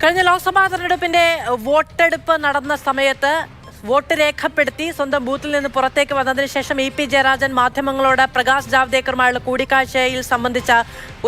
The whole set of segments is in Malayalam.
കഴിഞ്ഞ ലോക്സഭാ തെരഞ്ഞെടുപ്പിന്റെ വോട്ടെടുപ്പ് നടന്ന സമയത്ത് വോട്ട് രേഖപ്പെടുത്തി സ്വന്തം ബൂത്തിൽ നിന്ന് പുറത്തേക്ക് വന്നതിന് ശേഷം ഇ പി ജയരാജൻ മാധ്യമങ്ങളോട് പ്രകാശ് ജാവ്ദേക്കറുമായുള്ള കൂടിക്കാഴ്ചയിൽ സംബന്ധിച്ച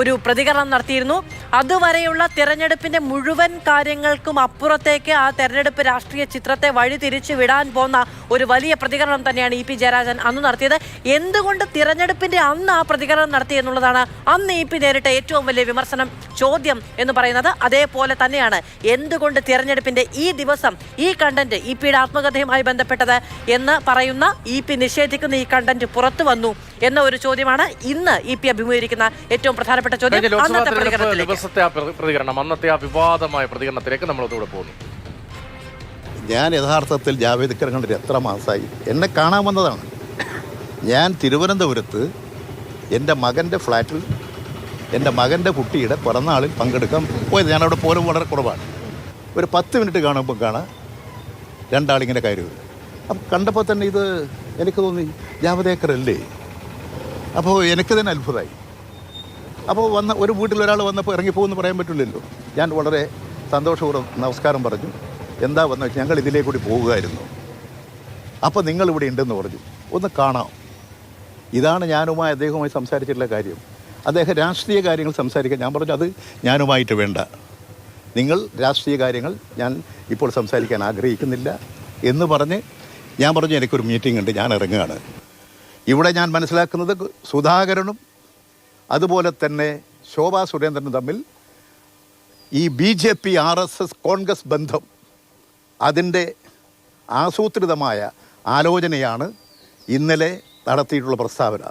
ഒരു പ്രതികരണം നടത്തിയിരുന്നു. അതുവരെയുള്ള തിരഞ്ഞെടുപ്പിന്റെ മുഴുവൻ കാര്യങ്ങൾക്കും അപ്പുറത്തേക്ക് ആ തെരഞ്ഞെടുപ്പ് രാഷ്ട്രീയ ചിത്രത്തെ വഴിതിരിച്ചു വിടാൻ പോന്ന ഒരു വലിയ പ്രതികരണം തന്നെയാണ് ഇ പി ജയരാജൻ അന്ന് നടത്തിയത്. എന്തുകൊണ്ട് തിരഞ്ഞെടുപ്പിന്റെ അന്ന് ആ പ്രതികരണം നടത്തി എന്നുള്ളതാണ് അന്ന് ഇ പി നേരിട്ട ഏറ്റവും വലിയ വിമർശനം ചോദ്യം എന്ന് പറയുന്നത്. അതേപോലെ തന്നെയാണ് എന്തുകൊണ്ട് തിരഞ്ഞെടുപ്പിന്റെ ഈ ദിവസം ഈ കണ്ടന്റ് ഇ പിയുടെ ആത്മകഥയുമായി ബന്ധപ്പെട്ടത് എന്ന് പറയുന്ന ഇ പി നിഷേധിക്കുന്ന ഈ കണ്ടന്റ് പുറത്തു വന്നു എന്ന ഒരു ചോദ്യമാണ് ഇന്ന് ഇ പി അഭിമുഖീകരിക്കുന്ന ഏറ്റവും പ്രധാനപ്പെട്ട ചോദ്യം അന്നത്തെ പ്രതികരണം അന്നത്തെ ആ വിവാദമായ പ്രതികരണത്തിലേക്ക് നമ്മൾ പോകുന്നു. ഞാൻ യഥാർത്ഥത്തിൽ ജാവേദ് ജാവേദ്കർ കണ്ടിട്ട് എത്ര മാസമായി എന്നെ കാണാൻ വന്നതാണ്. ഞാൻ തിരുവനന്തപുരത്ത് എന്റെ മകന്റെ ഫ്ലാറ്റിൽ എന്റെ മകന്റെ കുട്ടിയുടെ പിറന്നാളിൽ പങ്കെടുക്കാൻ പോയത്. ഞാനവിടെ പോലും വളരെ കുറവാണ്. ഒരു പത്ത് മിനിറ്റ് കാണുമ്പോൾ കാണാം. രണ്ടാളിങ്ങനെ കയറി വരും അപ്പം കണ്ടപ്പോൾ തന്നെ ഇത് എനിക്ക് തോന്നി ജാവദേക്കർ അല്ലേ അപ്പോൾ എനിക്ക് തന്നെ അത്ഭുതമായി. അപ്പോൾ വന്ന ഒരു വീട്ടിൽ ഒരാൾ വന്നപ്പോൾ ഇറങ്ങിപ്പോകുമെന്ന് പറയാൻ പറ്റില്ലല്ലോ. ഞാൻ വളരെ സന്തോഷപൂർവം നമസ്കാരം പറഞ്ഞു. എന്താ വന്നു വെച്ചാൽ ഞങ്ങൾ ഇതിലേ കൂടി പോവുകയായിരുന്നു അപ്പോൾ നിങ്ങൾ ഇവിടെ ഉണ്ടെന്ന് പറഞ്ഞു. ഒന്ന് കാണാം. ഇതാണ് ഞാനുമായി അദ്ദേഹവുമായി സംസാരിച്ചിട്ടുള്ള കാര്യം. അദ്ദേഹം രാഷ്ട്രീയ കാര്യങ്ങൾ സംസാരിക്കാൻ ഞാൻ പറഞ്ഞു അത് ഞാനുമായിട്ട് വേണ്ട. നിങ്ങൾ രാഷ്ട്രീയ കാര്യങ്ങൾ ഞാൻ ഇപ്പോൾ സംസാരിക്കാൻ ആഗ്രഹിക്കുന്നില്ല എന്ന് പറഞ്ഞ് ഞാൻ പറഞ്ഞു എനിക്കൊരു മീറ്റിംഗ് ഉണ്ട് ഞാൻ ഇറങ്ങുകയാണ്. ഇവിടെ ഞാൻ മനസ്സിലാക്കുന്നത് സുധാകരനും അതുപോലെ തന്നെ ശോഭാ സുരേന്ദ്രനും തമ്മിൽ ഈ B J P R S S Congress ബന്ധം അതിന്റെ ആസൂത്രിതമായ ആലോചനയാണ് ഇന്നലെ നടത്തിയിട്ടുള്ള പ്രസ്താവന.